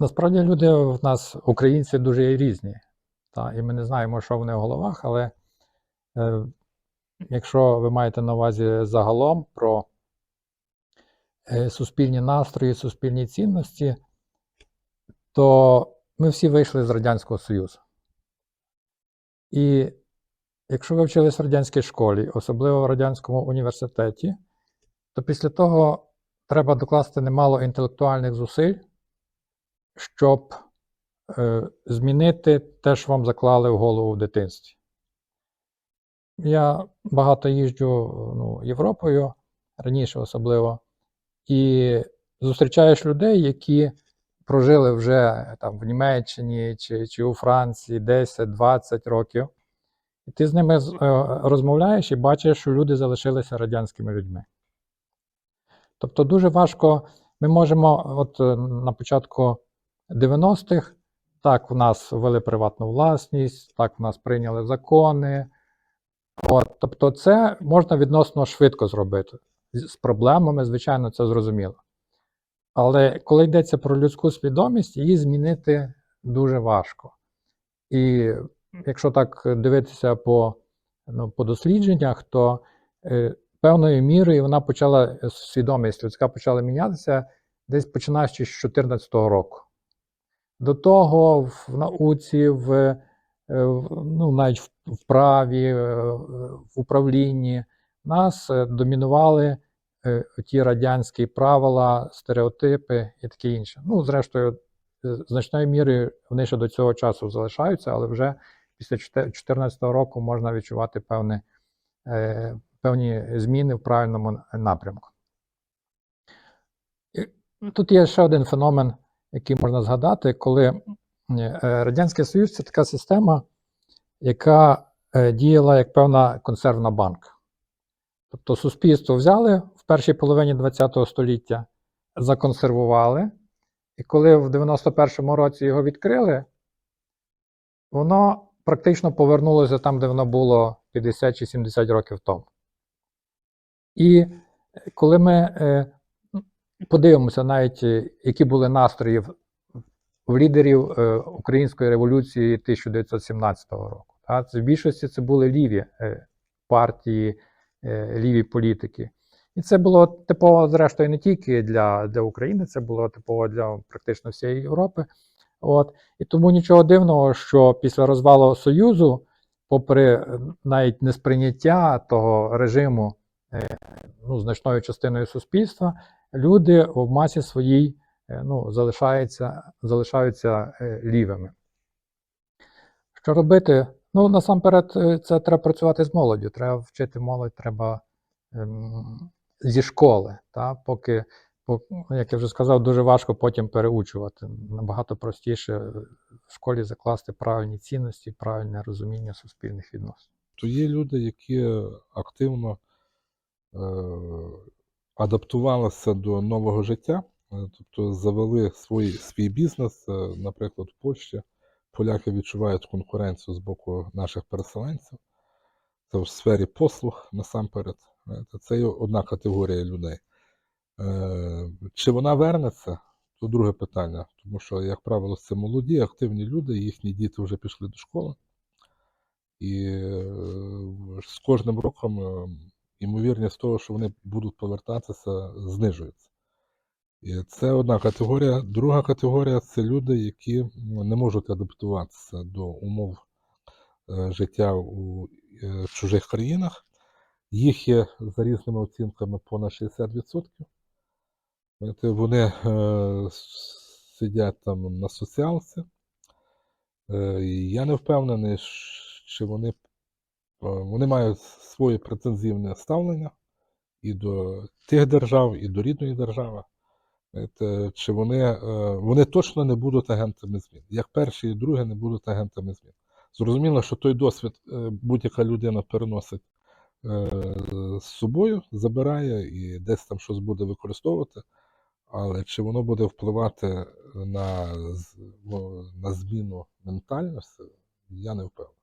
Насправді люди в нас, українці, дуже різні. Та, і ми не знаємо, що в них в головах, але е, якщо ви маєте на увазі загалом про е, суспільні настрої, суспільні цінності, то ми всі вийшли з Радянського Союзу. І якщо ви вчились в радянській школі, особливо в радянському університеті, то після того треба докласти немало інтелектуальних зусиль, щоб е, змінити те, що вам заклали в голову в дитинстві. Я багато їжджу ну, Європою, раніше особливо, і зустрічаєш людей, які прожили вже там, в Німеччині чи, чи у Франції 10-20 років. І ти з ними е, розмовляєш і бачиш, що люди залишилися радянськими людьми. Тобто дуже важко, ми можемо, от на початку 90-х, так, в нас ввели приватну власність, так, в нас прийняли закони. От, тобто, це можна відносно швидко зробити. З проблемами, звичайно, це зрозуміло. Але коли йдеться про людську свідомість, її змінити дуже важко. І якщо так дивитися по, ну, по дослідженнях, то е, певною мірою вона почала, е, свідомість людська почала мінятися десь починаючи з 2014 року. До того в науці, в, е, ну, навіть в, праві, е, в управлінні нас е, домінували ті радянські правила, стереотипи і таке інше. Ну, зрештою, значною мірою вони ще до цього часу залишаються, але вже після 2014 року можна відчувати певне, е, певні зміни в правильному напрямку. Тут є ще один феномен, який можна згадати, коли е, Радянський Союз це така система, яка е, діяла як певна консервна банка. Тобто суспільство взяли в першій половині ХХ століття, законсервували, і коли в 91-му році його відкрили, воно практично повернулося там, де воно було 50 чи 70 років тому. І е, коли ми подивимося навіть, е, які були настрої в, лідерів е, Української революції 1917 року. В більшості це були ліві е, партії, ліві політики. І це було типово, зрештою, не тільки для, для України, це було типово для практично всієї Європи. От. І тому нічого дивного, що після розвалу Союзу, попри навіть несприйняття того режиму ну, значною частиною суспільства, люди в масі своїй е, ну, залишаються, залишаються е, лівими. Що робити? Ну, насамперед, е, це треба працювати з молоддю. Треба вчити молодь, треба ем, зі школи. Та? Поки, пок- як я вже сказав, дуже важко потім переучувати. Набагато простіше в школі закласти правильні цінності, правильне розуміння суспільних відносин. то є люди, які активно е, адаптувалися до нового життя, е, тобто завели свій, свій бізнес, е, наприклад, в Польщі. Поляки відчувають конкуренцію з боку наших переселенців. Це в сфері послуг насамперед. Це є одна категорія людей. Е, Чи вона вернеться? То друге питання. Тому що, як правило, це молоді, активні люди, їхні діти вже пішли до школи. І з кожним роком е, ймовірність того, що вони будуть повертатися, знижується. І це одна категорія. Друга категорія це люди, які не можуть адаптуватися до умов е, життя у е, чужих країнах. Їх є за різними оцінками понад 60%. Вони е, сидять там на соціалці. Я не впевнений, чи вони, вони мають своє претензивне ставлення і до тих держав, і до рідної держави. Чи вони, е, вони точно не будуть агентами змін. Як перші і другі не будуть агентами змін. Зрозуміло, що той досвід е, будь-яка людина переносить е, з собою, забирає і десь там щось буде використовувати. Але чи воно буде впливати на, на зміну ментальності, я не впевнений.